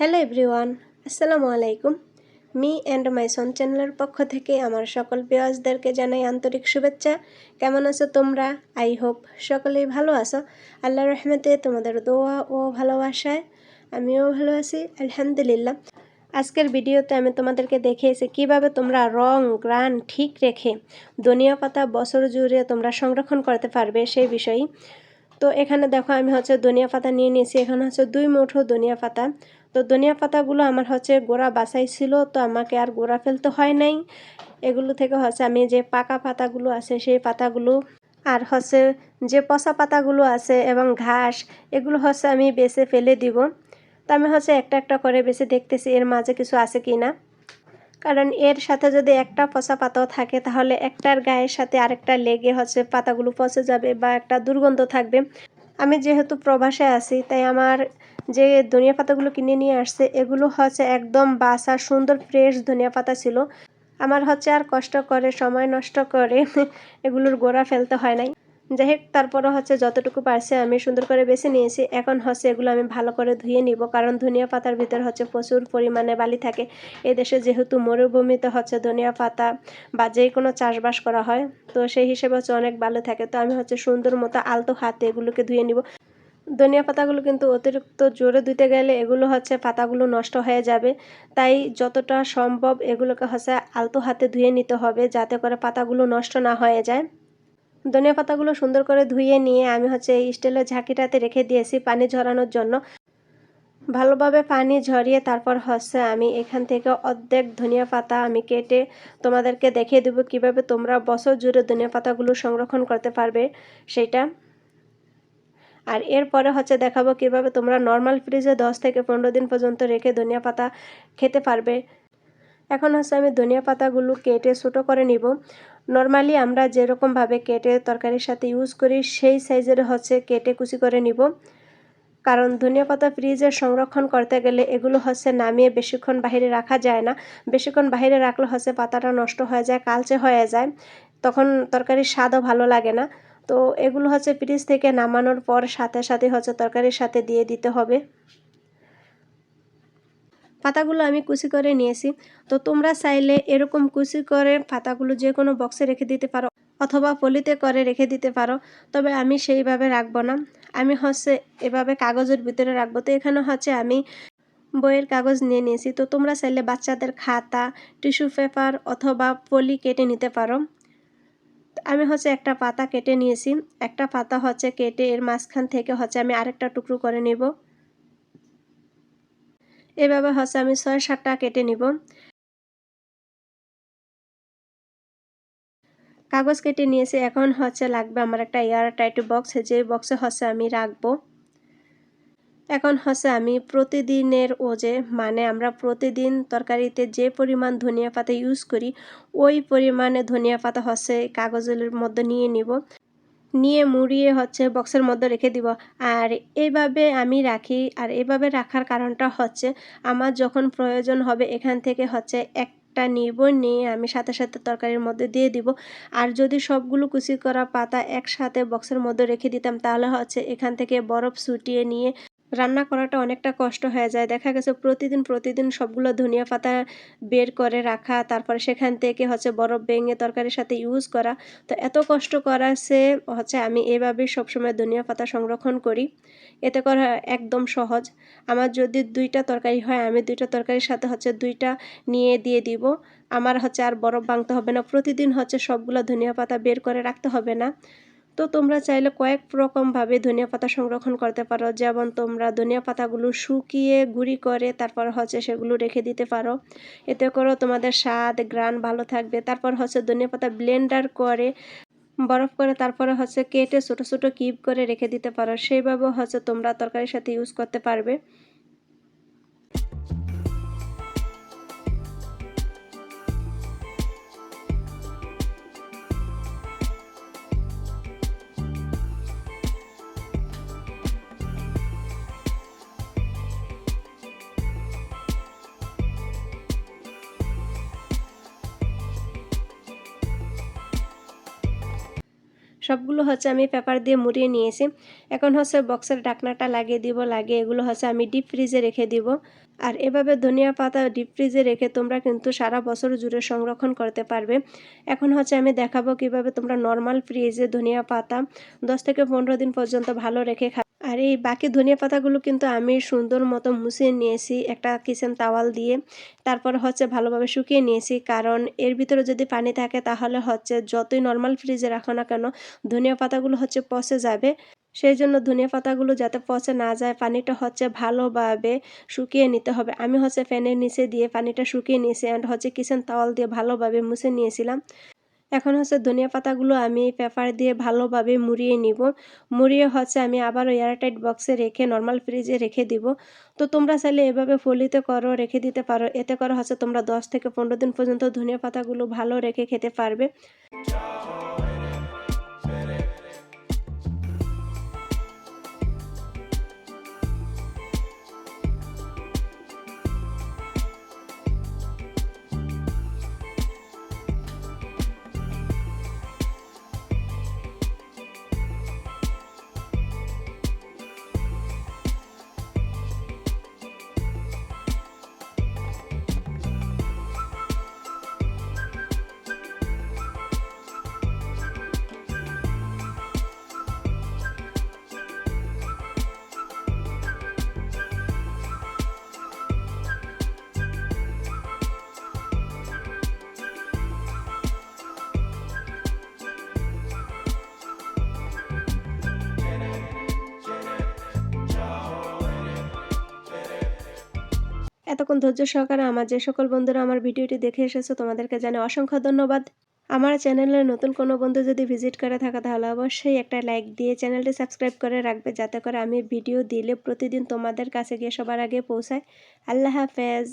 Hello everyone আসসালামু আলাইকুম me and my সন চ্যানেলের পক্ষ থেকে আমার সকল পেঁয়াজদেরকে জানাই আন্তরিক শুভেচ্ছা। কেমন আছো তোমরা? আই হোপ সকলেই ভালো আছো। আল্লাহ রহমতে তোমাদের দোয়া ও ভালোবাসায় আমিও ভালো আছি, আলহামদুলিল্লাহ। আজকের ভিডিওতে আমি তোমাদেরকে দেখিয়েছি কীভাবে তোমরা রং, গ্রান ঠিক রেখে ধনিয়া পাতা বছর জুড়ে তোমরা সংরক্ষণ করতে পারবে সেই বিষয়ই। তো এখানে দেখো আমি হচ্ছে ধনিয়া পাতা নিয়ে নিয়েছি। এখানে হচ্ছে দুই মুঠো ধনিয়া পাতা। তো ধনিয়া পাতাগুলো আমার হচ্ছে গোড়া বাছাই ছিল, তো আমাকে আর গোড়া ফেলতে হয় নাই। এগুলো থেকে হচ্ছে আমি যে পাকা পাতাগুলো আছে, সেই পাতাগুলো আর হচ্ছে যে পচা পাতাগুলো আছে এবং ঘাস, এগুলো হচ্ছে আমি বেছে ফেলে দিব। তো আমি হচ্ছে একটা একটা করে বেছে দেখতেছি এর মাঝে কিছু আছে কি না কারণ এর সাথে যদি একটা পচা পাতাও থাকে, তাহলে একটার গায়ের সাথে আরেকটা লেগে হচ্ছে পাতাগুলো পচে যাবে বা একটা দুর্গন্ধ থাকবে। আমি যেহেতু প্রবাসে আছি, তাই আমার যে ধনিয়া পাতাগুলো কিনে নিয়ে আসছে, এগুলো হচ্ছে একদম বাসা সুন্দর ফ্রেশ ধনিয়া পাতা ছিল। আমার হচ্ছে আর কষ্ট করে, সময় নষ্ট করে এগুলোর গোড়া ফেলতে হয় নাই। যাই হোক তারপরে হচ্ছে যতটুকু পারছে আমি সুন্দর করে বেছে নিয়েছি। এখন হচ্ছে এগুলো আমি ভালো করে ধুয়ে নিব, কারণ ধনিয়া পাতার ভিতর হচ্ছে প্রচুর পরিমাণে বালি থাকে। এই দেশে যেহেতু মরুভূমিতে হচ্ছে ধনিয়া পাতা বা যে কোনো চাষবাস করা হয়, তো সেই হিসেবে হচ্ছে অনেক ভালো থাকে। তো আমি হচ্ছে সুন্দর মতো আলতো হাতে এগুলোকে ধুয়ে নিব। ধনিয়া পাতাগুলো কিন্তু অতিরিক্ত জোরে ধুতে গেলে এগুলো হচ্ছে পাতাগুলো নষ্ট হয়ে যাবে। তাই যতটা সম্ভব এগুলোকে হচ্ছে আলতো হাতে ধুয়ে নিতে হবে, যাতে করে পাতাগুলো নষ্ট না হয়ে যায়। ধনিয়া পাতাগুলো সুন্দর করে ধুয়ে নিয়ে আমি হচ্ছে এই স্টিলের ঝাঁকিটাতে রেখে দিয়েছি পানি ঝরানোর জন্য। ভালোভাবে পানি ঝরিয়ে তারপর হচ্ছে আমি এখান থেকে অর্ধেক ধনিয়া পাতা আমি কেটে তোমাদেরকে দেখিয়ে দেবো কীভাবে তোমরা বছর জুড়ে ধনিয়া পাতাগুলো সংরক্ষণ করতে পারবে সেটা। আর এরপরে হচ্ছে দেখাবো কীভাবে তোমরা নর্মাল ফ্রিজে দশ থেকে পনেরো দিন পর্যন্ত রেখে ধনিয়া পাতা খেতে পারবে। এখন হচ্ছে আমি ধনিয়া পাতাগুলো কেটে ছোটো করে নিব। নর্মালি আমরা যেরকমভাবে কেটে তরকারির সাথে ইউজ করি, সেই সাইজের হচ্ছে কেটে কুচি করে নিব। কারণ ধনিয়া পাতা ফ্রিজে সংরক্ষণ করতে গেলে এগুলো হচ্ছে নামিয়ে বেশিক্ষণ বাহিরে রাখা যায় না। বেশিক্ষণ বাহিরে রাখলে হচ্ছে পাতাটা নষ্ট হয়ে যায়, কালচে হয়ে যায়। তখন তরকারির স্বাদও ভালো লাগে না। তো এগুলো হচ্ছে ফ্রিজ থেকে নামানোর পর সাথে সাথে হচ্ছে তরকারির সাথে দিয়ে দিতে হবে। পাতাগুলো আমি কুচি করে নিয়েছি। তো তোমরা চাইলে এরকম কুচি করে পাতাগুলো যে কোনো বক্সে রেখে দিতে পারো অথবা পলিতে করে রেখে দিতে পারো। তবে আমি সেইভাবে রাখব না। আমি হচ্ছে এভাবে কাগজের ভিতরে রাখব। তো এখানে হচ্ছে আমি বইয়ের কাগজ নিয়ে নিয়েছি। তো তোমরা চাইলে বাচ্চাদের খাতা টিস্যু পেপার অথবা পলি কেটে নিতে পারো। আমি হচ্ছে একটা পাতা কেটে নিয়েছি। একটা পাতা হচ্ছে কেটে এর মাঝখান থেকে হচ্ছে আমি আরেকটা টুকরো করে নেব। এভাবে হচ্ছে আমি ছয় সাতটা কেটে নিব। কাগজ কেটে নিয়েছি, এখন হচ্ছে লাগবে আমার একটা এয়ার টাইট বক্স যে বক্সে হচ্ছে আমি রাখব। এখন হচ্ছে আমি প্রতিদিনের ও যে মানে আমরা প্রতিদিন তরকারিতে যে পরিমাণ ধনিয়া পাতা ইউজ করি, ওই পরিমাণে ধনিয়া পাতা হচ্ছে কাগজের মধ্যে নিয়ে নিব। নিয়ে মুড়িয়ে হচ্ছে বক্সের মধ্যে রেখে দিব। আর এইভাবে আমি রাখি। আর এইভাবে রাখার কারণটা হচ্ছে আমার যখন প্রয়োজন হবে এখান থেকে হচ্ছে এক একটা নিব, নিয়ে আমি সাথে সাথে তরকারির মধ্যে দিয়ে দিব। আর যদি সবগুলো কুচি করা পাতা একসাথে বক্সের মধ্যে রেখে দিতাম, তাহলে হচ্ছে এখান থেকে বরফ ছুটিয়ে নিয়ে রান্না করাটা অনেকটা কষ্ট হয়ে যায়। দেখা গেছে প্রতিদিন প্রতিদিন সবগুলো ধনিয়া পাতা বের করে রাখা, তারপরে সেখান থেকে হচ্ছে বরফ ভেঙে তরকারির সাথে ইউজ করা। তো এত কষ্ট করা সে হচ্ছে আমি এভাবেই সবসময় ধনিয়া পাতা সংরক্ষণ করি। এতে করা একদম সহজ। আমার যদি দুইটা তরকারি হয়, আমি দুইটা তরকারির সাথে হচ্ছে দুইটা নিয়ে দিয়ে দিব। আমার হচ্ছে আর বরফ ভাঙতে হবে না। প্রতিদিন হচ্ছে সবগুলো ধনিয়া পাতা বের করে রাখতে হবে না। তো তোমরা চাইলে কয়েক রকমভাবে ধনিয়া পাতা সংরক্ষণ করতে পারো। যেমন তোমরা ধনিয়া পাতাগুলো শুকিয়ে গুঁড়ি করে তারপর হচ্ছে সেগুলো রেখে দিতে পারো। এতে করেও তোমাদের স্বাদ, গ্রান ভালো থাকবে। তারপর হচ্ছে ধনিয়া পাতা ব্লেন্ডার করে, বরফ করে তারপরে হচ্ছে কেটে ছোটো ছোটো কিপ করে রেখে দিতে পারো। সেইভাবে হচ্ছে তোমরা তরকারির সাথে ইউজ করতে পারবে। সবগুলো হচ্ছে আমি পেপার দিয়ে মুড়িয়ে নিয়েছি। এখন হচ্ছে বক্সের ডাকনাটা লাগিয়ে দিব লাগে এগুলো হচ্ছে আমি ডিপ ফ্রিজে রেখে দিব। আর এভাবে ধনিয়া পাতা ডিপ ফ্রিজে রেখে তোমরা কিন্তু সারা বছর জুড়ে সংরক্ষণ করতে পারবে। এখন হচ্ছে আমি দেখাবো কীভাবে তোমরা নর্মাল ফ্রিজে ধনিয়া পাতা দশ থেকে পনেরো দিন পর্যন্ত ভালো রেখে আর, এই বাকি ধনিয়া পাতাগুলো কিন্তু আমি সুন্দর মতো মুছিয়ে নিয়েছি, একটা কিচেন তাওয়াল দিয়ে। তারপর হচ্ছে ভালোভাবে শুকিয়ে নিয়েছি, কারণ এর ভিতরে যদি পানি থাকে তাহলে হচ্ছে যতই নর্মাল ফ্রিজে রাখো না কেন, ধনিয়া পাতাগুলো হচ্ছে পচে যাবে। সেই জন্য ধনিয়া পাতাগুলো যাতে পচে না যায়, পানিটা হচ্ছে ভালোভাবে শুকিয়ে নিতে হবে। আমি হচ্ছে ফ্যানের নিচে দিয়ে পানিটা শুকিয়ে নিয়েছি অ্যান্ড হচ্ছে কিচেন তাওয়াল দিয়ে ভালোভাবে মুছে নিয়েছিলাম। এখন হচ্ছে ধনিয়া পাতাগুলো আমি পেপার দিয়ে ভালোভাবে মুড়িয়ে নিব। মুড়িয়ে হচ্ছে আমি আবারও এয়ারটাইট বক্সে রেখে নর্মাল ফ্রিজে রেখে দিব। তো তোমরা চাইলে এভাবে ফলিতে করো, রেখে দিতে পারো। এতে করে হচ্ছে তোমরা দশ থেকে পনেরো দিন পর্যন্ত ধনিয়া পাতাগুলো ভালো রেখে খেতে পারবে। এতক্ষণ ধৈর্য সহকারে আমার যে সকল বন্ধুরা আমার ভিডিওটি দেখে এসেছ, তোমাদেরকে জানে অসংখ্য ধন্যবাদ। আমার চ্যানেলে নতুন কোনো বন্ধু যদি ভিজিট করে থাকা, তাহলে অবশ্যই একটা লাইক দিয়ে চ্যানেলটি সাবস্ক্রাইব করে রাখবে, যাতে করে আমি ভিডিও দিলে প্রতিদিন তোমাদের কাছে গিয়ে সবার আগে পৌঁছায়। আল্লাহ হাফেজ।